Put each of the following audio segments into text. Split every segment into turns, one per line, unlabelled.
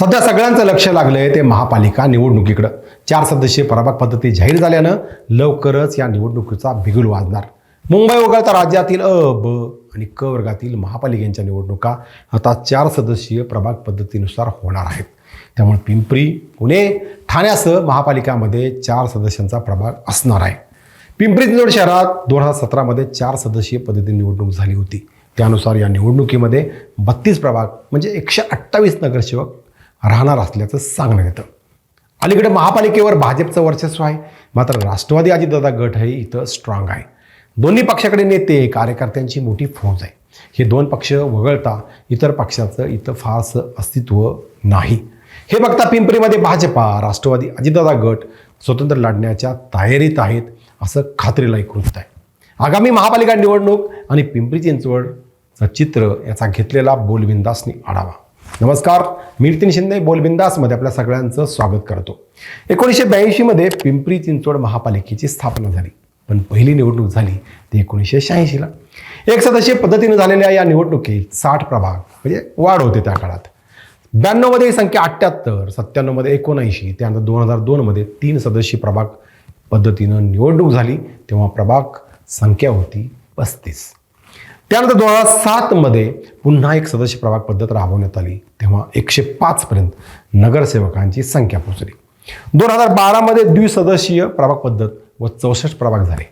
सध्या सगळ्यांचं लक्ष लागलं आहे ते महापालिका निवडणुकीकडं. चार सदस्यीय प्रभाग पद्धती जाहीर झाल्यानं लवकरच या निवडणुकीचा बिगुल वाजणार. मुंबई वगळता राज्यातील अ ब आणि क वर्गातील महापालिकांच्या निवडणुका आता चार सदस्यीय प्रभाग पद्धतीनुसार होणार आहेत. त्यामुळे पिंपरी पुणे ठाण्यासह महापालिकामध्ये चार सदस्यांचा प्रभाग असणार आहे. पिंपरी चिंचवड शहरात दोन हजार सतरामध्ये चार सदस्यीय पद्धतीने निवडणूक झाली होती. त्यानुसार या निवडणुकीमध्ये बत्तीस प्रभाग म्हणजे एकशे अठ्ठावीस नगरसेवक राहणार असल्याचं सांगण्यात येतं. अलीकडे महापालिकेवर भाजपचं वर्चस्व आहे. मात्र राष्ट्रवादी अजितदादा गट हे इथं स्ट्रॉंग आहे. दोन्ही पक्षाकडे नेते कार्यकर्त्यांची मोठी फौज आहे. हे दोन पक्ष वगळता इतर पक्षाचं इथं फारसं अस्तित्व नाही. हे बघता पिंपरीमध्ये भाजपा राष्ट्रवादी अजितदादा गट स्वतंत्र लढण्याच्या तयारीत आहेत असं खात्रीला एक वृत्त आहे. आगामी महापालिका निवडणूक आणि पिंपरी चिंचवडचं चित्र याचा घेतलेला बोलविंदासनी आढावा. नमस्कार मी नितीन शिंदे बोलबिंदासमध्ये आपल्या सगळ्यांचं स्वागत करतो. एकोणीसशे ब्याऐंशीमध्ये पिंपरी चिंचवड महापालिकेची स्थापना झाली. पण पहिली निवडणूक झाली ती एकोणीसशे शहाऐंशीला एक सदस्यीय पद्धतीने झालेल्या या निवडणुकीत साठ प्रभाग म्हणजे वाढ होते त्या काळात. ब्याण्णवमध्ये ही संख्या अठ्ठ्याहत्तर सत्त्याण्णवमध्ये एकोणऐंशी त्यानंतर दोन हजार दोनमध्ये तीन सदस्यीय प्रभाग पद्धतीनं निवडणूक झाली तेव्हा प्रभाग संख्या होती पस्तीस. त्यानंतर दोन हजार सातमध्ये पुन्हा एक सदस्य प्रभाग पद्धत राबवण्यात आली. तेव्हा एकशे पाचपर्यंत नगरसेवकांची संख्या पोचली दोन हजार बारामध्ये द्विसदस्यीय प्रभाग पद्धत व चौसष्ट प्रभाग झाले.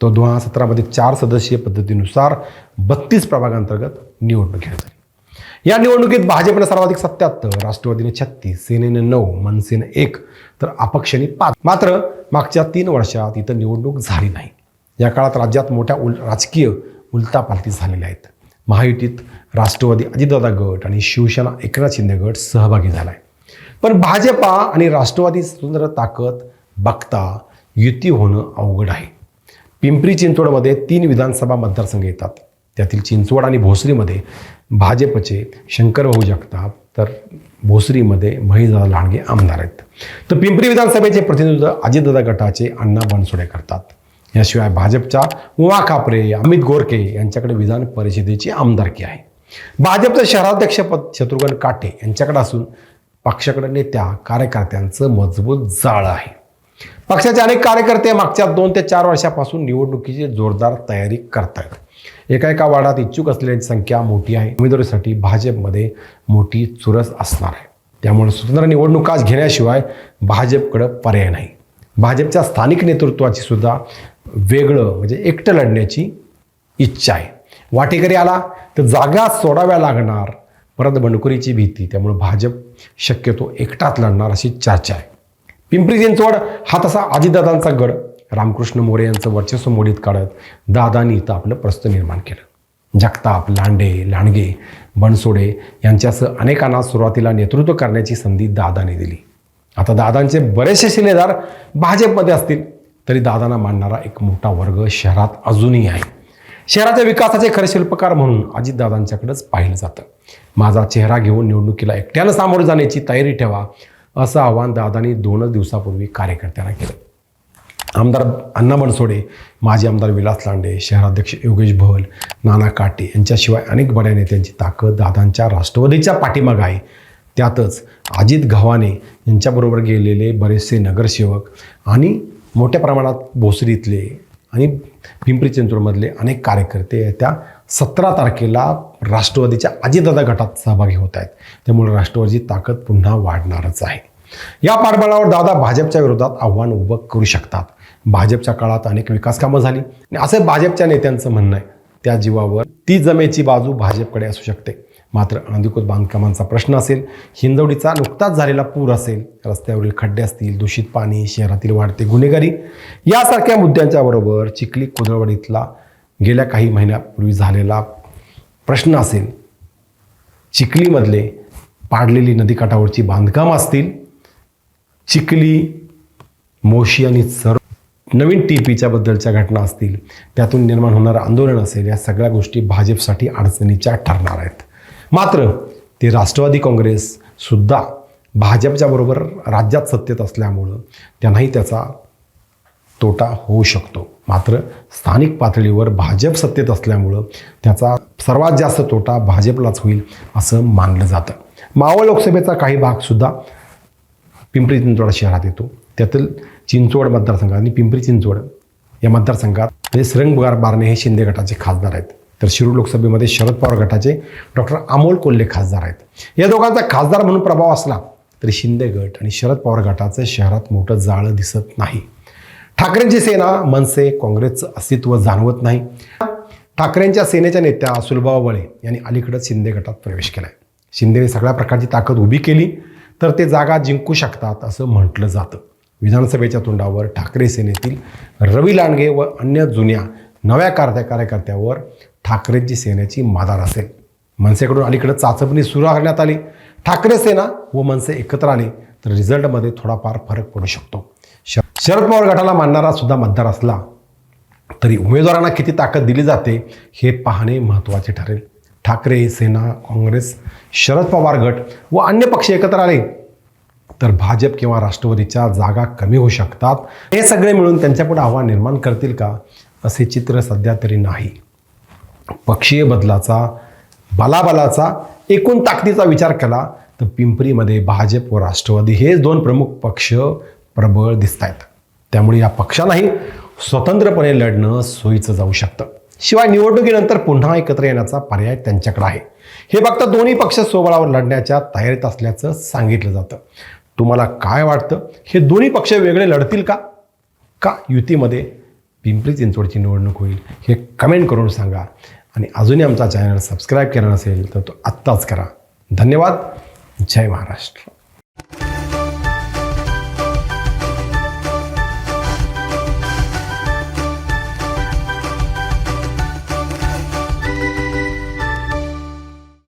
तो दोन हजार सतरामध्ये चार सदस्यीय पद्धतीनुसार बत्तीस प्रभागांतर्गत निवडणूक घेण्यात आली. या निवडणुकीत भाजपने सर्वाधिक सत्याहत्तर राष्ट्रवादीने छत्तीस सेनेने नऊ मनसेने एक तर अपक्षाने पाच. मात्र मागच्या तीन वर्षात इथं निवडणूक झाली नाही. या काळात राज्यात मोठ्या उल राजकीय उलतापालती झालेल्या आहेत. महायुतीत राष्ट्रवादी अजितदादा गट आणि शिवसेना एकनाथ शिंदे गट सहभागी झाला आहे पण भाजपा आणि राष्ट्रवादी स्वतंत्र ताकद बघता युती होणं अवघड आहे. पिंपरी चिंचवडमध्ये तीन विधानसभा मतदारसंघ येतात. त्यातील चिंचवड आणि भोसरीमध्ये भाजपचे शंकरभाऊ जगताप तर भोसरीमध्ये महिदा लांडगे आमदार आहेत. तर पिंपरी विधानसभेचे प्रतिनिधित्व अजितदादा गटाचे अण्णा बनसोडे करतात. याशिवाय भाजपच्या उमा कापरे अमित गोरके यांच्याकडे विधान परिषदेची आमदारकी आहे. भाजपचं शहराध्यक्षपद शत्रुघ्न काटे यांच्याकडे असून पक्षाकडे नेत्या कार्यकर्त्यांचं मजबूत जाळं आहे. पक्षाचे अनेक कार्यकर्ते मागच्या दोन ते चार वर्षापासून निवडणुकीची जोरदार तयारी करतायत. एका एका वार्डात इच्छुक असलेल्यांची संख्या मोठी आहे. उमेदवारीसाठी भाजपमध्ये मोठी चुरस असणार आहे. त्यामुळे स्वतंत्र निवडणुका घेण्याशिवाय भाजपकडं पर्याय नाही. भाजपच्या स्थानिक नेतृत्वाची सुद्धा वेगळं म्हणजे एकटं लढण्याची इच्छा आहे. वाटेकरी आला तर जागा सोडाव्या लागणार. परत बंडखोरीची भीती त्यामुळे भाजप शक्यतो एकटाच लढणार अशी चर्चा आहे. पिंपरी चिंचवड हा तसा आजीदादांचा गड. रामकृष्ण मोरे यांचं वर्चस्व मोडीत काढत दादांनी इथं आपलं प्रस्त निर्माण केलं. जगताप लांडे लांडगे बनसोडे यांच्यासह अनेकांना सुरुवातीला नेतृत्व करण्याची संधी दादाने दिली. आता दादांचे बरेचसे शिलेदार भाजपमध्ये असतील. तरी दादांना मानणारा एक मोठा वर्ग शहरात अजूनही आहे. शहराच्या विकासाचे खरे शिल्पकार म्हणून अजितदादांच्याकडेच पाहिलं जातं. माझा चेहरा घेऊन निवडणुकीला एकट्यानं सामोरे जाण्याची तयारी ठेवा असं आव्हान दादांनी दोनच दिवसापूर्वी कार्यकर्त्यांना केलं. आमदार अण्णा बनसोडे माजी आमदार विलास लांडे शहराध्यक्ष योगेश भल नाना काटे यांच्याशिवाय अनेक बड्या नेत्यांची ताकद दादांच्या राष्ट्रवादीच्या पाठीमागं आहे. त्यातच अजित गव्हाणे यांच्याबरोबर गेलेले बरेचसे नगरसेवक आणि मोठ्या प्रमाणात भोसरीतले आणि पिंपरी चिंचवडमधले अनेक कार्यकर्ते त्या सतरा तारखेला राष्ट्रवादीच्या अजितदादा गटात सहभागी होत आहेत. त्यामुळे राष्ट्रवादीची ताकद पुन्हा वाढणारच आहे. या पाठबळावर दादा भाजपच्या विरोधात आव्हान उभं करू शकतात. भाजपच्या काळात अनेक विकास कामं झाली. आणि असं भाजपच्या नेत्यांचं म्हणणं आहे त्या जीवावर ती जमेची बाजू भाजपकडे असू शकते. मात्र अनधिकृत बांधकामांचा प्रश्न असेल हिंजवडीचा नुकताच झालेला पूर असेल रस्त्यावरील खड्डे असतील दूषित पाणी शहरातील वाढते गुन्हेगारी यासारख्या मुद्द्यांच्या बरोबर चिखली कुदळवाडीतला गेल्या काही महिन्यापूर्वी झालेला प्रश्न असेल चिखलीमधले पाडलेली नदीकाठावरची बांधकाम असतील चिखली मोशी आणि सर नवीन टी पीच्या बद्दलच्या घटना असतील त्यातून निर्माण होणारं आंदोलन असेल या सगळ्या गोष्टी भाजपसाठी अडचणीच्या ठरणार आहेत. मात्र ते राष्ट्रवादी काँग्रेससुद्धा भाजपच्या बरोबर राज्यात सत्तेत असल्यामुळं त्यांनाही त्याचा तोटा होऊ शकतो. मात्र स्थानिक पातळीवर भाजप सत्तेत असल्यामुळं त्याचा सर्वात जास्त तोटा भाजपलाच होईल असं मानलं जातं. मावळ लोकसभेचा काही भागसुद्धा पिंपरी चिंचवड शहरात येतो. त्यातील चिंचवड मतदारसंघ आणि पिंपरी चिंचवड या मतदारसंघात म्हणजे श्रंगबार बारणे हे शिंदे गटाचे खासदार आहेत. तर शिरूर लोकसभेमध्ये शरद पवार गटाचे डॉक्टर अमोल कोल्हे खासदार आहेत. या दोघांचा खासदार म्हणून प्रभाव असला तरी शिंदे गट आणि शरद पवार गटाचं शहरात मोठं जाळं दिसत नाही. ठाकरेंची सेना मनसे काँग्रेसचं अस्तित्व जाणवत नाही. ठाकरेंच्या सेनेच्या नेत्या सुलभाव बळे यांनी अलीकडंच शिंदे गटात प्रवेश केला आहे शिंदेने सगळ्या प्रकारची ताकद उभी केली तर ते जागा जिंकू शकतात असं म्हटलं जातं. विधानसभेच्या तोंडावर ठाकरे सेनेतील रवी लांडगे व अन्य जुन्या नव्या कार्य कार्यकर्त्यावर ठाकरेंची सेनेची मादार असेल. मनसेकडून अलीकडे चाचपणी सुरू करण्यात आली. ठाकरे सेना व मनसे एकत्र आले तर रिझल्टमध्ये थोडाफार फरक पडू शकतो. श शरद पवार गटाला मानणारा सुद्धा मतदार असला तरी उमेदवारांना किती ताकद दिली जाते हे पाहणे महत्त्वाचे ठरेल. ठाकरे सेना काँग्रेस शरद पवार गट व अन्य पक्ष एकत्र आले तर भाजप किंवा राष्ट्रवादीच्या जागा कमी होऊ शकतात. हे सगळे मिळून त्यांच्यापुढे आव्हान निर्माण करतील का? असे चित्र सध्या तरी नाही. पक्षीय बदलाचा बलाबलाचा एकूण ताकदीचा विचार केला तर पिंपरीमध्ये भाजप व राष्ट्रवादी हेच दोन प्रमुख पक्ष प्रबळ दिसत आहेत त्यामुळे या पक्षांनाही स्वतंत्रपणे लढणं सोयीचं जाऊ शकतं. शिवाय निवडणुकीनंतर पुन्हा एकत्र येण्याचा पर्याय त्यांच्याकडे आहे. हे फक्त दोन्ही पक्ष सोबळावर लढण्याच्या तयारीत असल्याचं सांगितलं जातं. तुम्हाला काय वाटतं? हे दोन्ही पक्ष वेगळे लढतील का? का युतीमध्ये पिंपरी चिंचवडची निवडणूक होईल हे कमेंट करून सांगा. आणि अजूनही आमचा चॅनल सबस्क्राईब केला नसेल तर तो आत्ताच करा. धन्यवाद. जय महाराष्ट्र.